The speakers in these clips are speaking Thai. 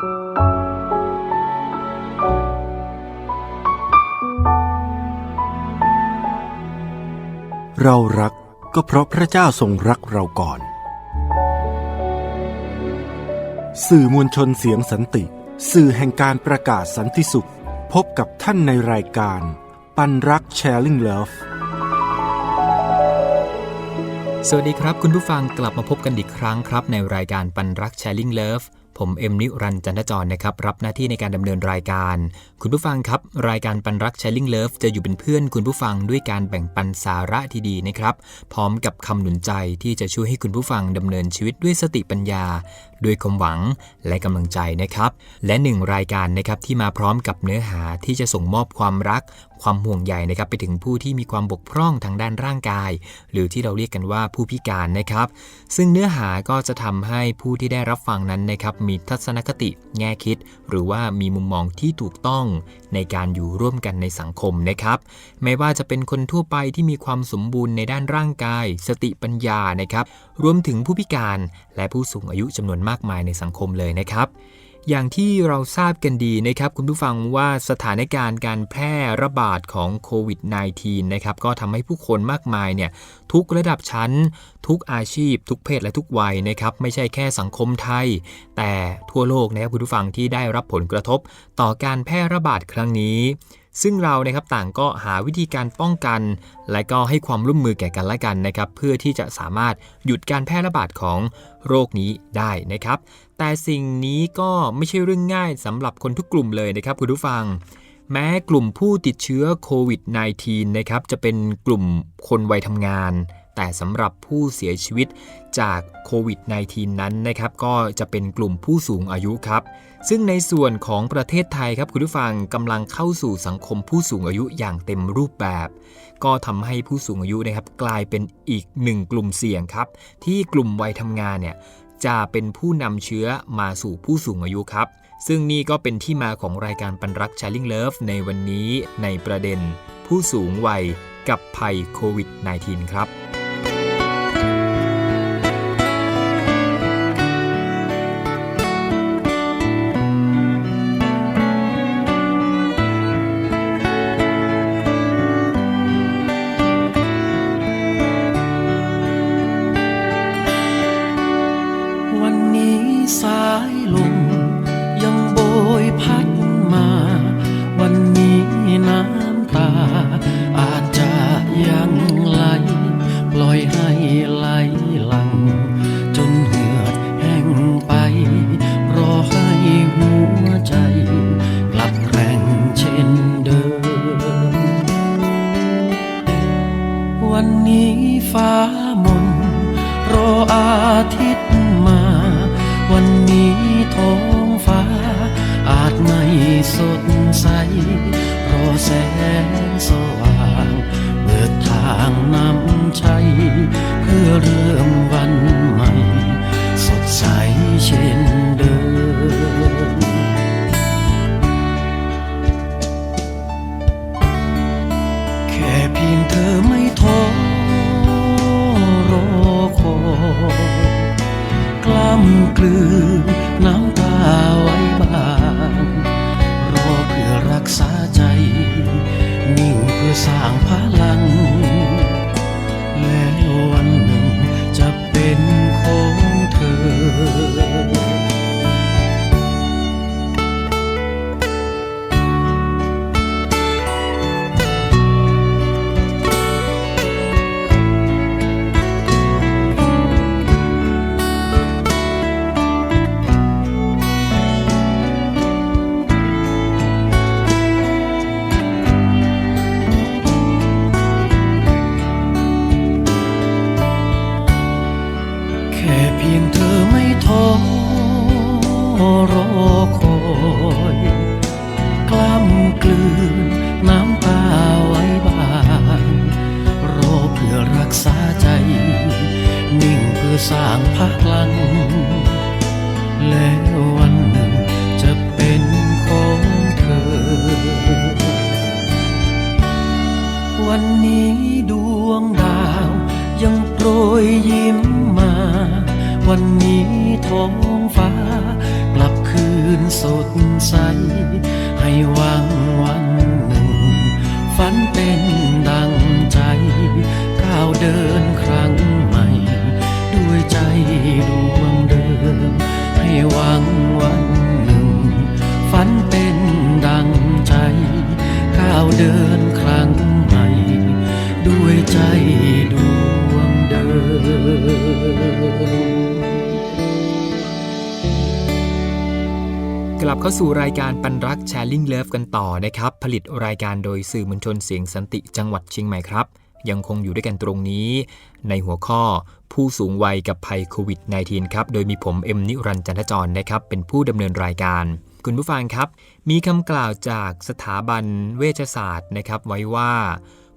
เรารักก็เพราะพระเจ้าทรงรักเราก่อน สื่อมวลชนเสียงสันติ สื่อแห่งการประกาศสันติสุข พบกับท่านในรายการ ปันรัก Sharing Love สวัสดีครับ คุณผู้ฟังกลับมาพบกันอีกครั้งครับ ในรายการปันรัก Sharing Love ผมเอ็มนิรันจันทจรนะครับรับหน้าที่ในการดำเนินรายการ คุณผู้ฟังครับ รายการปันรักชัยลิงเลิฟจะอยู่เป็นเพื่อนคุณผู้ฟังด้วยการแบ่งปันสาระที่ดีนะครับ พร้อมกับคำหนุนใจที่จะช่วยให้คุณผู้ฟังดำเนินชีวิตด้วยสติปัญญา ด้วยความหวังและกำลังใจนะครับ และหนึ่งรายการนะครับที่มาพร้อมกับเนื้อหาที่จะส่งมอบความรัก ความห่วงใยนะครับไปถึงผู้ที่มีความบกพร่องทางด้านร่างกาย หรือที่เราเรียกกันว่าผู้พิการนะครับ ซึ่งเนื้อหาก็จะทำให้ผู้ที่ได้รับฟังนั้นนะครับมีทัศนคติแง่คิด หรือว่ามีมุมมองที่ถูกต้องในการอยู่ร่วมกันในสังคมนะครับ ไม่ว่าจะเป็นคนทั่วไปที่มีความสมบูรณ์ในด้านร่างกาย สติปัญญานะครับรวมถึงผู้พิการและผู้สูงอายุจำนวนมากมายในสังคมเลยนะครับ อย่างที่เราทราบกันดีนะครับคุณผู้ฟังว่าสถานการณ์การแพร่ระบาดของโควิด -19 นะครับก็ทำให้ผู้คนมากมายเนี่ยทุกระดับชั้น ทุกอาชีพ ทุกเพศและทุกวัยนะครับไม่ใช่แค่สังคมไทย แต่ทั่วโลกนะครับคุณผู้ฟังที่ได้รับผลกระทบต่อการแพร่ระบาดครั้งนี้ ซึ่งเรานะครับต่างก็หาวิธีการป้องกัน และก็ให้ความร่วมมือแก่กันและกันนะครับ เพื่อที่จะสามารถหยุดการแพร่ระบาดของโรคนี้ได้นะครับ แต่สิ่งนี้ก็ไม่ใช่เรื่องง่ายสำหรับคนทุกกลุ่มเลยนะครับคุณผู้ฟัง แม้กลุ่มผู้ติดเชื้อโควิด -19 นะครับจะเป็นกลุ่มคนวัยทำงาน แต่สำหรับผู้เสียชีวิตจากโควิด -19 นั้นนะครับ ก็จะเป็นกลุ่มผู้สูงอายุครับ ซึ่งในส่วนของประเทศไทยครับคุณผู้ฟังกำลังเข้าสู่สังคมผู้สูงอายุอย่างเต็มรูปแบบ ก็ทำให้ผู้สูงอายุนะครับกลายเป็นอีกหนึ่งกลุ่มเสี่ยงครับ ที่กลุ่มวัยทำงานเนี่ยจะเป็นผู้นำเชื้อมาสู่ผู้สูงอายุครับ ซึ่งนี่ก็เป็นที่มาของรายการปันรัก Sharing Love ในวันนี้ในประเด็น ผู้สูงวัยกับภัยโควิด -19 ครับ ชัยเพื่อเริ่ม หวังวันหนึ่ง ฝันเป็นดังใจก้าวเดินครั้ง เข้าสู่รายการปันรักแชร์ลิงเลิฟกันต่อนะครับ ผลิตรายการโดยสื่อมวลชนเสียงสันติจังหวัดเชียงใหม่ครับ ยังคงอยู่ด้วยกันตรงนี้ ในหัวข้อผู้สูงวัยกับภัยโควิด -19 ครับ โดยมีผมเอ็มนิรันจันทจรนะครับ เป็นผู้ดำเนินรายการคุณผู้ฟังครับ มีคำกล่าวจากสถาบันเวชศาสตร์นะครับ ไว้ว่า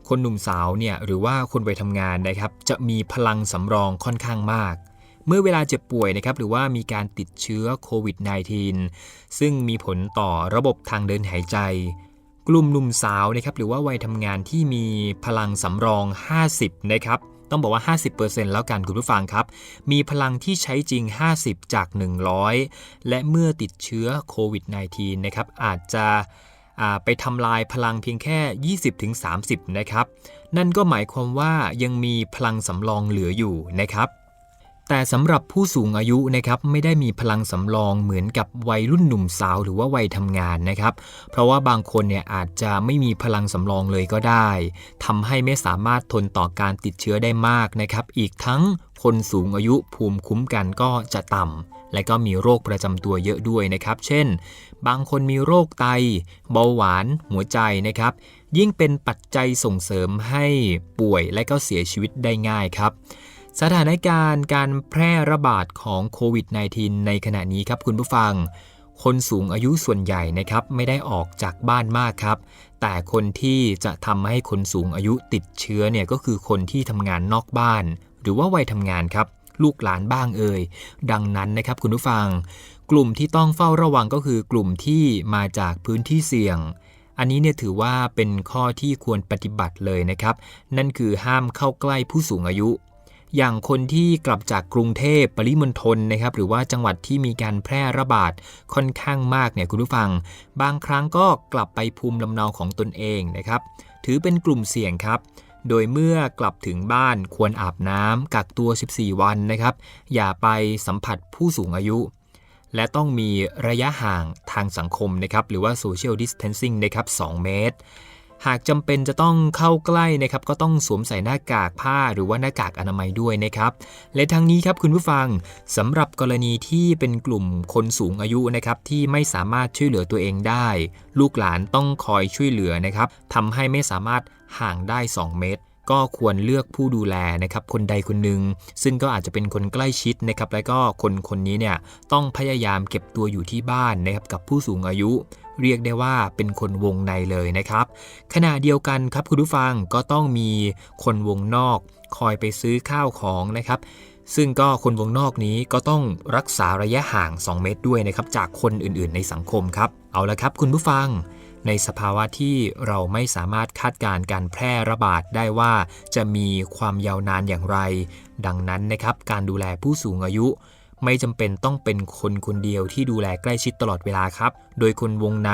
คนหนุ่มสาวเนี่ยหรือว่าคนวัยทำงานนะครับ จะมีพลังสำรองค่อนข้างมาก เมื่อเวลาเจ็บป่วยนะครับหรือว่ามีการติดเชื้อโควิด -19 ซึ่งมีผลต่อระบบทางเดินหายใจ กลุ่มหนุ่มสาวนะครับหรือว่าวัยทำงานที่มีพลังสำรอง 50 นะครับต้องบอกว่า 50%แล้วกันคุณผู้ฟังครับ มีพลังที่ใช้จริง 50 จาก 100 และเมื่อติดเชื้อโควิด -19 นะครับอาจจะไปทำลายพลังเพียงแค่ 20-30 นะครับ นั่นก็หมายความว่ายังมีพลังสำรองเหลืออยู่นะครับ แต่สำหรับผู้สูงอายุนะครับไม่ได้มีพลังสำรองเหมือนกับวัยรุ่นหนุ่มสาวหรือว่าวัยทำงานนะครับ เพราะว่าบางคนเนี่ยอาจจะไม่มีพลังสำรองเลยก็ได้ทำให้ไม่สามารถทนต่อการติดเชื้อได้มากนะครับ อีกทั้งคนสูงอายุภูมิคุ้มกันก็จะต่ำและก็มีโรคประจำตัวเยอะด้วยนะครับ เช่น บางคนมีโรคไต เบาหวาน หัวใจนะครับ ยิ่งเป็นปัจจัยส่งเสริมให้ป่วยและก็เสียชีวิตได้ง่ายครับ สถานการณ์การแพร่ระบาดของโควิด -19 ในขณะนี้ครับคุณผู้ฟัง คนสูงอายุส่วนใหญ่นะครับไม่ได้ออกจากบ้านมากครับ แต่คนที่จะทำให้คนสูงอายุติดเชื้อเนี่ยก็คือคนที่ทำงานนอกบ้าน หรือว่าวัยทำงานครับ ลูกหลานบ้างเอ่ยดังนั้นนะครับคุณผู้ฟัง กลุ่มที่ต้องเฝ้าระวังก็คือกลุ่มที่มาจากพื้นที่เสี่ยงอันนี้เนี่ยถือว่าเป็นข้อที่ควรปฏิบัติเลยนะครับ นั่นคือห้ามเข้าใกล้ผู้สูงอายุ อย่างคนที่กลับจากกรุงเทพปริมณฑลนะครับ หรือว่าจังหวัดที่มีการแพร่ระบาดค่อนข้างมากเนี่ยคุณผู้ฟัง บางครั้งก็กลับไปภูมิลำเนาของตนเองนะครับ ถือเป็นกลุ่มเสี่ยงครับ โดยเมื่อกลับถึงบ้านควรอาบน้ำกักตัว 14 วันนะครับ อย่าไปสัมผัสผู้สูงอายุ และต้องมีระยะห่างทางสังคมนะครับ หรือว่า social distancing นะครับ 2 เมตร หากจำเป็นจะต้องเข้าใกล้นะครับก็ต้องสวมใส่หน้ากากผ้าหรือว่าหน้ากากอนามัยด้วยนะครับ และทั้งนี้ครับคุณผู้ฟังสำหรับกรณีที่เป็นกลุ่มคนสูงอายุนะครับที่ไม่สามารถช่วยเหลือตัวเองได้ ลูกหลานต้องคอยช่วยเหลือนะครับทำให้ไม่สามารถห่างได้ 2 เมตรก็ควรเลือกผู้ดูแลนะครับคนใดคนหนึ่ง ซึ่งก็อาจจะเป็นคนใกล้ชิดนะครับและก็คนคนนี้เนี่ยต้องพยายามเก็บตัวอยู่ที่บ้านนะครับกับผู้สูงอายุ เรียกได้ว่าเป็นคนวงในเลยนะครับ ขณะเดียวกันครับคุณผู้ฟังก็ต้องมีคนวงนอก คอยไปซื้อข้าวของนะครับ ซึ่งก็คนวงนอกนี้ก็ต้องรักษาระยะห่าง 2 เมตรด้วยนะครับ จากคนอื่นๆ ในสังคมครับ เอาละครับ คุณผู้ฟังในสภาวะที่เราไม่สามารถคาดการณ์การแพร่ระบาดได้ว่าจะมีความยาวนานอย่างไร ดังนั้นนะครับ การดูแลผู้สูงอายุ ไม่จำเป็นต้องเป็นคนคนเดียวที่ดูแลใกล้ชิดตลอดเวลาครับ โดยคนวงใน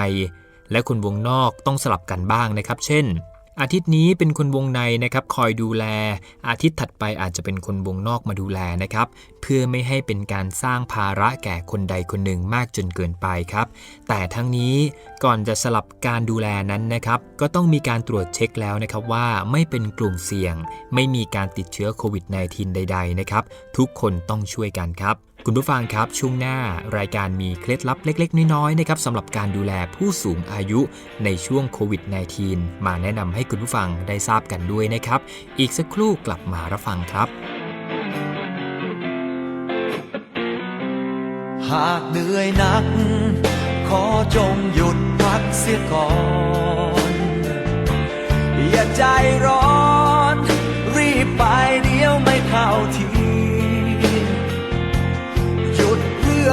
และคนวงนอกต้องสลับกันบ้างนะครับ เช่น อาทิตย์นี้เป็นคนวงในนะครับ คอยดูแล อาทิตย์ถัดไปอาจจะเป็นคนวงนอกมาดูแลนะครับ เพื่อไม่ให้เป็นการสร้างภาระแก่คนใดคนหนึ่งมากจนเกินไปครับ แต่ทั้งนี้ก่อนจะสลับการดูแลนั้นนะครับ ก็ต้องมีการตรวจเช็คแล้วนะครับว่าไม่เป็นกลุ่มเสี่ยง ไม่มีการติดเชื้อโควิด -19 ใด ๆ นะครับ ทุกคนต้องช่วยกันครับ คุณผู้ฟังครับช่วงหน้ารายการมีเคล็ดลับเล็ก ๆ น้อยๆนะครับสำหรับการดูแลผู้สูงอายุในช่วงโควิด -19 มาแนะนำให้คุณผู้ฟังได้ทราบกันด้วยนะครับ อีกสักครู่กลับมารับฟังครับ หากเหนื่อยหนัก ขอจงหยุดพักเสียก่อน อย่าใจร้อน รีบไปเดี๋ยวไม่เข้าที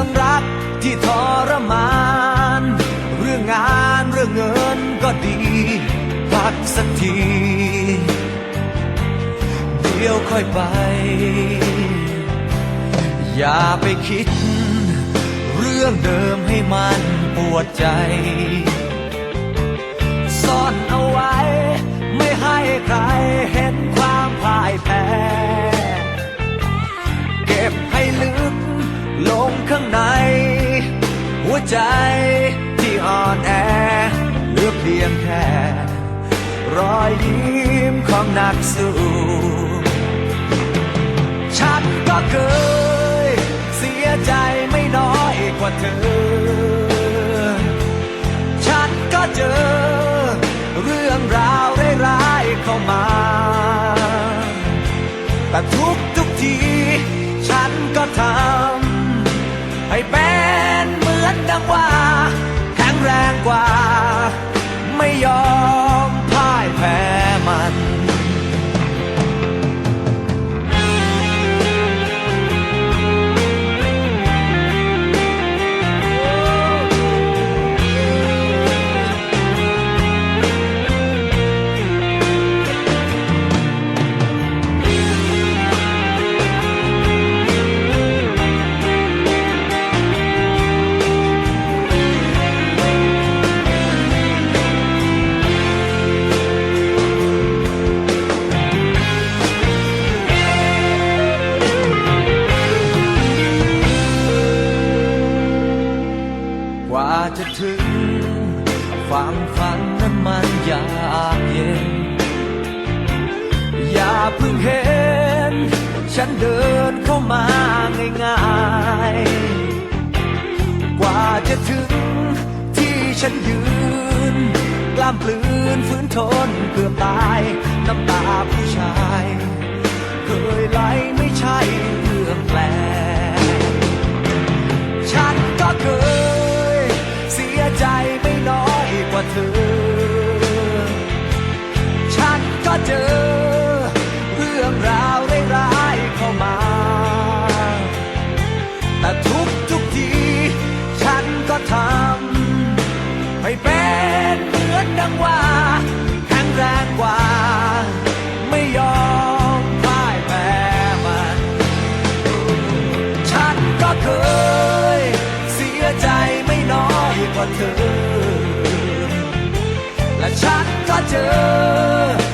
องรักที่ทรมาน เรื่องงานเรื่องเงินก็ดี พักสักที เดี๋ยวค่อยไป อย่าไปคิด เรื่องเดิมให้มันปวดใจ ซ่อนเอาไว้ ไม่ให้ใครเห็นความพ่ายแพ้ ใจที่อ่อนแอเหลือเพียงแค่ รอยยิ้มของนักสู้ ฉันก็เคยเสียใจไม่น้อยกว่าเธอ ฉันก็เจอเรื่องราวร้ายๆเข้ามา แต่ทุกทุกที ฉันก็ทำ ล้ามปลืนฝืนทนเกือบตาย น้ำตาผู้ชาย เคยไหลไม่ใช่เรื่องแปลกฉันก็เคย เสียใจไม่น้อยกว่าเธอ ฉั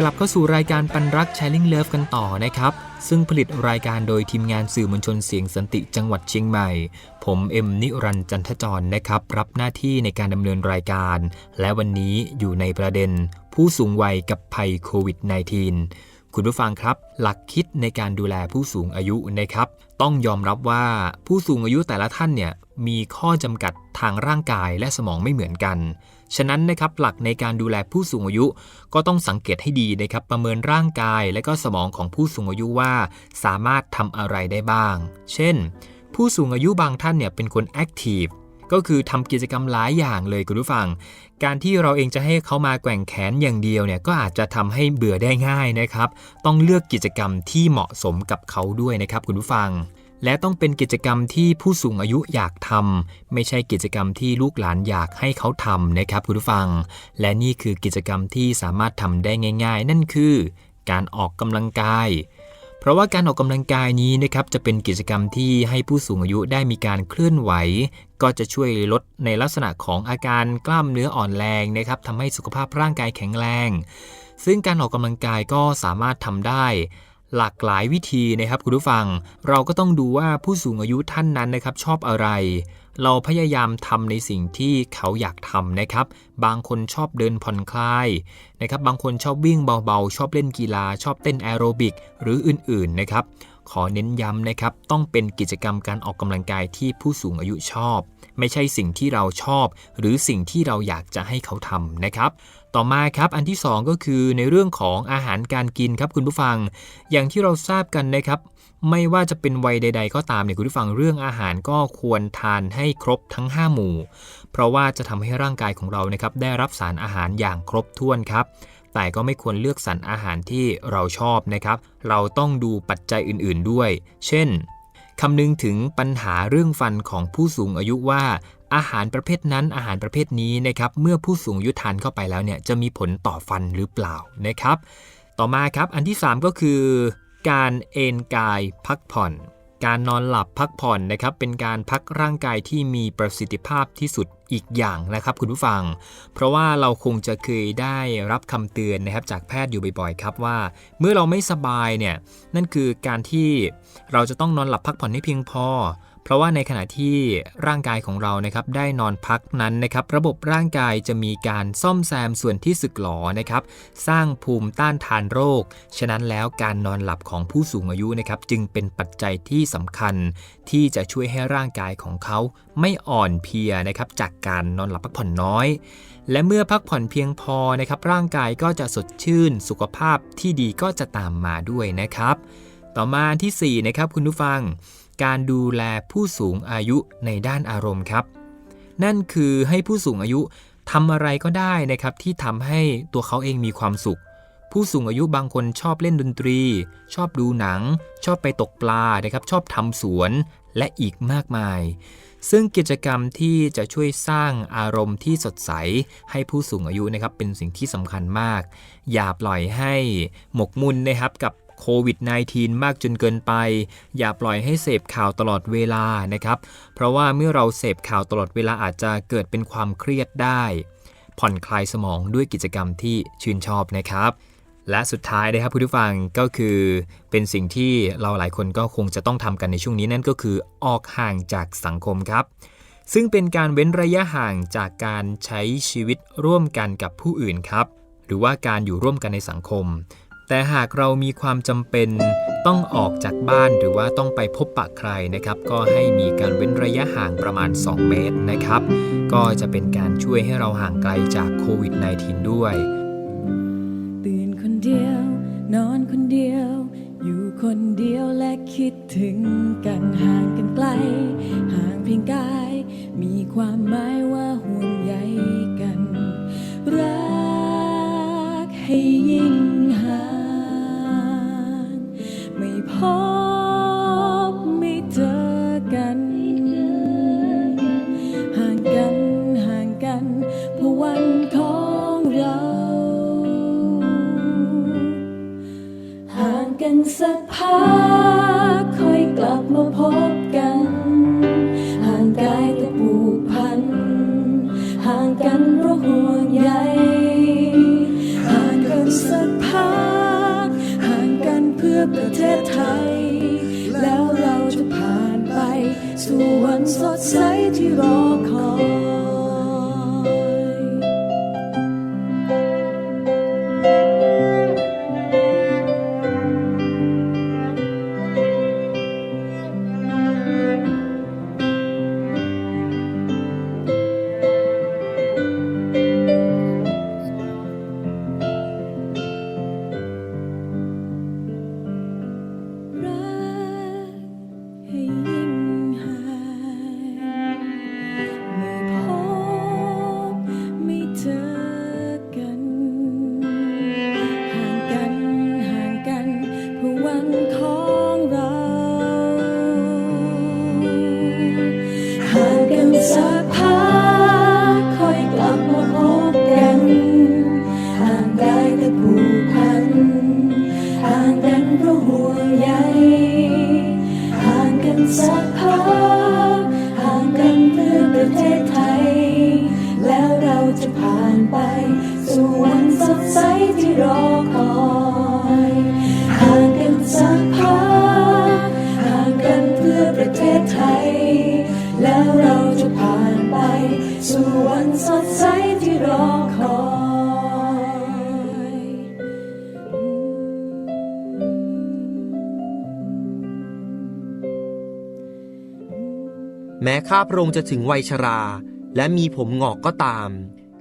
กลับเข้าสู่รายการปันรัก Sharing Love กันต่อนะครับ ซึ่งผลิตรายการโดยทีมงานสื่อมวลชนเสียงสันติจังหวัดเชียงใหม่ ผมเอ็มนิรันจันทจรนะครับ รับหน้าที่ในการดำเนินรายการ และวันนี้อยู่ในประเด็น ผู้สูงวัยกับภัยโควิด -19 คุณผู้ฟังครับ หลักคิดในการดูแลผู้สูงอายุนะครับ ต้องยอมรับว่าผู้สูงอายุแต่ละท่านเนี่ยมีข้อจำกัดทางร่างกายและสมองไม่เหมือนกัน ฉะนั้นนะครับหลักในการดูแลผู้สูงอายุ ก็ต้องสังเกตให้ดีนะครับประเมินร่างกาย และก็สมองของผู้สูงอายุว่า สามารถทำอะไรได้บ้าง เช่น ผู้สูงอายุบางท่านเนี่ยเป็นคนแอคทีฟก็คือทำกิจกรรมหลายอย่างเลยคุณผู้ฟัง การที่เราเองจะให้เขามาแกว่งแขนอย่างเดียวเนี่ยก็อาจจะทำให้เบื่อได้ง่ายนะครับ ต้องเลือกกิจกรรมที่เหมาะสมกับเขาด้วยนะครับคุณผู้ฟัง และต้องเป็นกิจกรรมที่ผู้สูงอายุอยากทำไม่ใช่กิจกรรมที่ลูกหลานอยากให้เขาทำนะครับคุณผู้ฟัง และนี่คือกิจกรรมที่สามารถทำได้ง่าย ๆ นั่นคือ การออกกำลังกาย เพราะว่าการออกกำลังกายนี้นะครับจะเป็นกิจกรรมที่ให้ผู้สูงอายุได้มีการเคลื่อนไหว ก็จะช่วยลดในลักษณะของอาการกล้ามเนื้ออ่อนแรงนะครับทำให้สุขภาพร่างกายแข็งแรง ซึ่งการออกกำลังกายก็สามารถทำได้ หลากหลายวิธีนะครับคุณผู้ฟัง เราก็ต้องดูว่าผู้สูงอายุท่านนั้นนะครับชอบอะไร เราพยายามทำในสิ่งที่เขาอยากทำนะครับ บางคนชอบเดินผ่อนคลายนะครับ บางคนชอบวิ่งเบาๆ ชอบเล่นกีฬา ชอบเต้นแอโรบิก หรืออื่นๆนะครับ ขอเน้นย้ำนะครับ ต้องเป็นกิจกรรมการออกกำลังกายที่ผู้สูงอายุชอบ ไม่ใช่สิ่งที่เราชอบ หรือสิ่งที่เราอยากจะให้เขาทำนะครับ ต่อมาครับอันที่ 2 ก็คือในเรื่องของอาหารการกินครับคุณผู้ฟัง อย่างที่เราทราบกันนะครับไม่ว่าจะเป็นวัยใด ๆ ก็ตามเนี่ยคุณผู้ฟังเรื่องอาหารก็ควรทานให้ครบทั้ง 5 หมู่ เพราะว่าจะทำให้ร่างกายของเรานะครับได้รับสารอาหารอย่างครบถ้วนครับ แต่ก็ไม่ควรเลือกสรรอาหารที่เราชอบนะครับ เราต้องดูปัจจัยอื่น ๆด้วย เช่นคำนึงถึงปัญหาเรื่องฟันของผู้สูงอายุว่า อาหารประเภทนั้นอาหารประเภทนี้นะครับเมื่อผู้สูงอายุทานเข้าไปแล้วเนี่ยจะมีผลต่อฟันหรือเปล่านะครับ ต่อมาครับอันที่ 3 ก็คือ การเอนกายพักผ่อน การนอนหลับพักผ่อนนะครับเป็นการพักร่างกายที่มีประสิทธิภาพที่สุดอีกอย่างนะครับคุณผู้ฟัง เพราะว่าเราคงจะเคยได้รับคำเตือนนะครับจากแพทย์อยู่บ่อยๆครับว่า เมื่อเราไม่สบายเนี่ยนั่นคือการที่เราจะต้องนอนหลับพักผ่อนให้เพียงพอ เพราะว่าในขณะที่ร่างกายของเรานะครับได้นอนพักนั้นนะครับระบบร่างกายจะมีการซ่อมแซมส่วนที่สึกหรอนะครับสร้างภูมิต้านทานโรค ฉะนั้นแล้วการนอนหลับของผู้สูงอายุนะครับจึงเป็นปัจจัยที่สำคัญ ที่จะช่วยให้ร่างกายของเขาไม่อ่อนเพลียนะครับจากการนอนหลับพักผ่อนน้อย และเมื่อพักผ่อนเพียงพอนะครับร่างกายก็จะสดชื่น สุขภาพที่ดีก็จะตามมาด้วยนะครับ ต่อมาที่4นะครับคุณผู้ฟัง การดูแลผู้สูงอายุในด้านอารมณ์ครับ นั่นคือให้ผู้สูงอายุทำอะไรก็ได้นะครับที่ทำให้ตัวเขาเองมีความสุข ผู้สูงอายุบางคนชอบเล่นดนตรี ชอบดูหนัง ชอบไปตกปลานะครับ ชอบทำสวนและอีกมากมาย ซึ่งกิจกรรมที่จะช่วยสร้างอารมณ์ที่สดใส ให้ผู้สูงอายุนะครับเป็นสิ่งที่สำคัญมาก อย่าปล่อยให้หมกมุ่นนะครับกับ โควิด -19 มากจนเกินไป อย่าปล่อยให้เสพข่าวตลอดเวลานะครับ เพราะว่าเมื่อเราเสพข่าวตลอดเวลาอาจจะเกิดเป็นความเครียดได้ ผ่อนคลายสมองด้วยกิจกรรมที่ชื่นชอบนะครับและสุดท้ายนะครับผู้ฟังก็คือเป็นสิ่งที่เราหลายคนก็คงจะต้องทำกันในช่วงนี้นั่นก็คือออกห่างจากสังคมครับ ซึ่งเป็นการเว้นระยะห่างจากการใช้ชีวิตร่วมกันกับผู้อื่นครับ หรือว่าการอยู่ร่วมกันในสังคม แต่หากเรามีความจำเป็นต้องออกจากบ้านหรือว่าต้องไปพบปะใครนะครับ ก็ให้มีการเว้นระยะห่างประมาณ 2 เมตรนะครับ ก็จะเป็นการช่วยให้เราห่างไกลจากโควิด -19 ด้วยตื่นคนเดียวนอนคนเดียว อยู่คนเดียวและคิดถึงกันห่างกันไกล ห่างเพียงกาย มีความหมายว่าห่วงใย สักพักค่อยกลับมาพบ แม้ข้าพระองค์จะถึงวัยชรา และมีผมงอกก็ตาม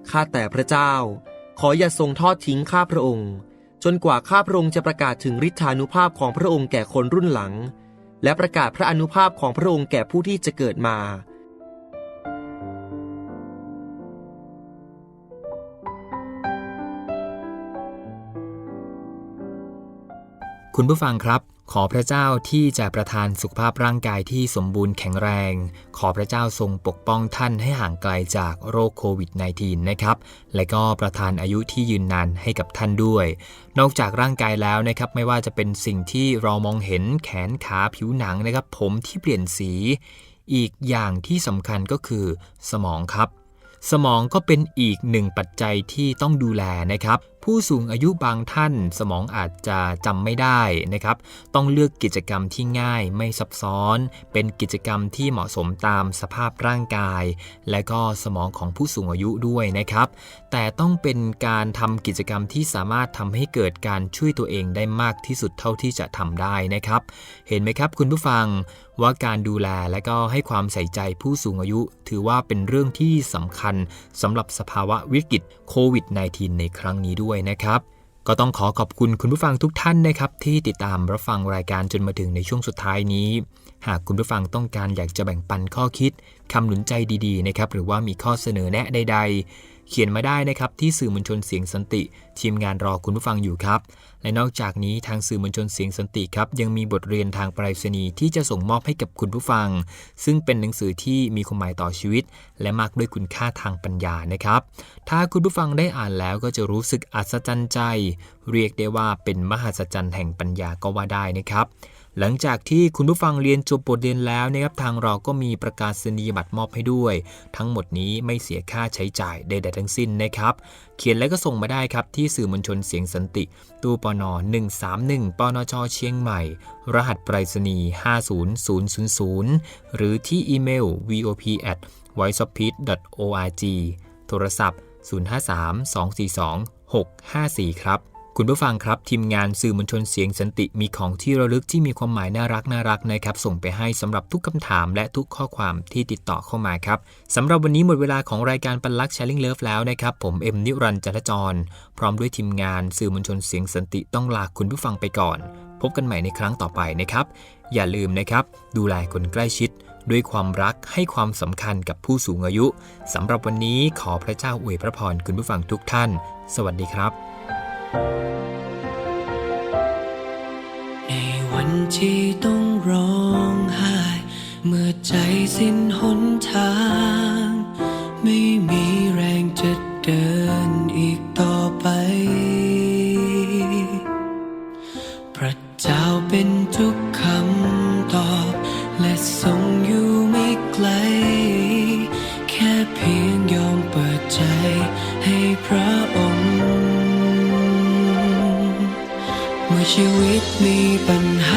ข้าแต่พระเจ้า ขออย่าทรงทอดทิ้งข้าพระองค์ จนกว่าข้าพระองค์จะประกาศถึงฤทธานุภาพของพระองค์แก่คนรุ่นหลัง และประกาศพระอนุภาพของพระองค์แก่ผู้ที่จะเกิดมา คุณผู้ฟังครับ ขอพระเจ้าที่จะประทานสุขภาพร่างกายที่สมบูรณ์แข็งแรง ขอพระเจ้าทรงปกป้องท่านให้ห่างไกลจากโรคโควิด -19 นะครับ และก็ประทานอายุที่ยืนนานให้กับท่านด้วย นอกจากร่างกายแล้วนะครับ ไม่ว่าจะเป็นสิ่งที่เรามองเห็นแขนขาผิวหนังนะครับ ผมที่เปลี่ยนสี อีกอย่างที่สำคัญก็คือสมองครับสมองก็เป็นอีกหนึ่งปัจจัยที่ต้องดูแลนะครับ ผู้สูงอายุบางท่านสมองอาจจะจำไม่ได้นะครับ ต้องเลือกกิจกรรมที่ง่ายไม่ซับซ้อน เป็นกิจกรรมที่เหมาะสมตามสภาพร่างกาย และก็สมองของผู้สูงอายุด้วยนะครับ แต่ต้องเป็นการทำกิจกรรมที่สามารถทำให้เกิดการช่วยตัวเองได้มากที่สุดเท่าที่จะทำได้นะครับ เห็นไหมครับคุณผู้ฟังว่าการดูแลและก็ให้ความใส่ใจผู้สูงอายุ ถือว่าเป็นเรื่องที่สำคัญสำหรับสภาวะวิกฤตโควิด -19 ในครั้งนี้ด้วยนะครับ ก็ต้องขอขอบคุณคุณผู้ฟังทุกท่านนะครับ ที่ติดตามรับฟังรายการจนมาถึงในช่วงสุดท้ายนี้ หากคุณผู้ฟังต้องการอยากจะแบ่งปันข้อคิดคำหนุนใจดีๆนะครับหรือว่ามีข้อเสนอแนะใด ๆ เขียนมาได้นะครับที่สื่อมวลชนเสียงสันติ ทีมงานรอคุณผู้ฟังอยู่ครับ และนอกจากนี้ทางสื่อมวลชนเสียงสันติครับยังมีบทเรียนทางปรษณีย์ที่จะส่งมอบให้กับคุณผู้ฟัง ซึ่งเป็นหนังสือที่มีความหมายต่อชีวิต และมากด้วยคุณค่าทางปัญญานะครับ ถ้าคุณผู้ฟังได้อ่านแล้วก็จะรู้สึกอัศจรรย์ใจ เรียกได้ว่าเป็นมหัศจรรย์แห่งปัญญาก็ว่าได้นะครับ หลังจากที่คุณผู้ฟังเรียนจบบทเรียนแล้วนะครับทางเราก็มีประกาศนียบัตรมอบให้ด้วย ทั้งหมดนี้ไม่เสียค่าใช้จ่ายใดๆทั้งสิ้นนะครับ เขียนและก็ส่งมาได้ครับที่สื่อมวลชนเสียงสันติ ตู้ปน131ปนชเชียงใหม่ รหัสไปรษณีย์50000 หรือที่อีเมล vop at voiceofpeace.org โทรศัพท์ 053-242-654 ครับ คุณผู้ฟังครับ ทีมงานสื่อมวลชนเสียงสันติมีของที่ระลึกที่มีความหมายน่ารักน่ารักนะครับ ส่งไปให้สำหรับทุกคำถามและทุกข้อความที่ติดต่อเข้ามาครับสำหรับวันนี้หมดเวลาของรายการปันลัก Sharing Love แล้วนะครับ ผมเอ็มนิรันจันทจร พร้อมด้วยทีมงานสื่อมวลชนเสียงสันติต้องลาคุณผู้ฟังไปก่อน พบกันใหม่ในครั้งต่อไปนะครับ อย่าลืมนะครับ ดูแลคนใกล้ชิด ด้วยความรักให้ความสำคัญกับผู้สูงอายุสำหรับวันนี้ขอพระเจ้าอวยพระพรคุณผู้ฟังทุกท่าน สวัสดีครับ ในวันที่ต้องร้องไห้ เมื่อใจสิ้นหนทาง ไม่มีแรงจะเดินอีกต่อไป พระเจ้าเป็นทุก ชีวิตมีปัญหา